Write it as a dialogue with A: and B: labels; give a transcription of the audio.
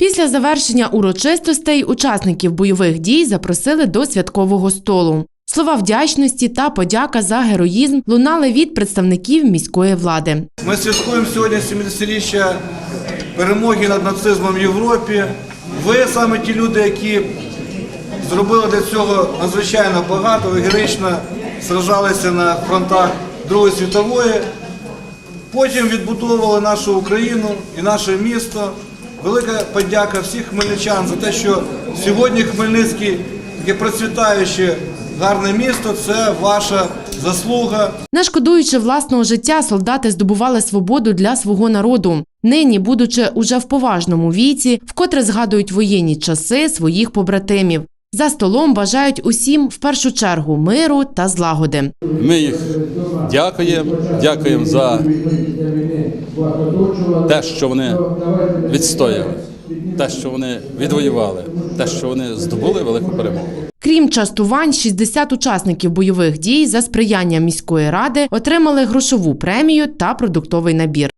A: Після завершення урочистостей учасників бойових дій запросили до святкового столу. Слова вдячності та подяка за героїзм лунали від представників міської влади.
B: Ми святкуємо сьогодні 70-річчя перемоги над нацизмом в Європі. Ви саме ті люди, які зробили для цього надзвичайно багато, ви героїчно сражалися на фронтах Другої світової. Потім відбудовували нашу Україну і наше місто. Велика подяка всіх хмельничан за те, що сьогодні Хмельницький таке процвітаюче гарне місто це ваша заслуга.
A: Не шкодуючи власного життя, солдати здобували свободу для свого народу. Нині, будучи уже в поважному віці, вкотре згадують воєнні часи своїх побратимів. За столом бажають усім в першу чергу миру та злагоди.
C: Ми їх дякуємо, дякуємо за те, що вони відстояли, те, що вони відвоювали, те, що вони здобули велику перемогу.
A: Крім частувань, 60 учасників бойових дій за сприяння міської ради отримали грошову премію та продуктовий набір.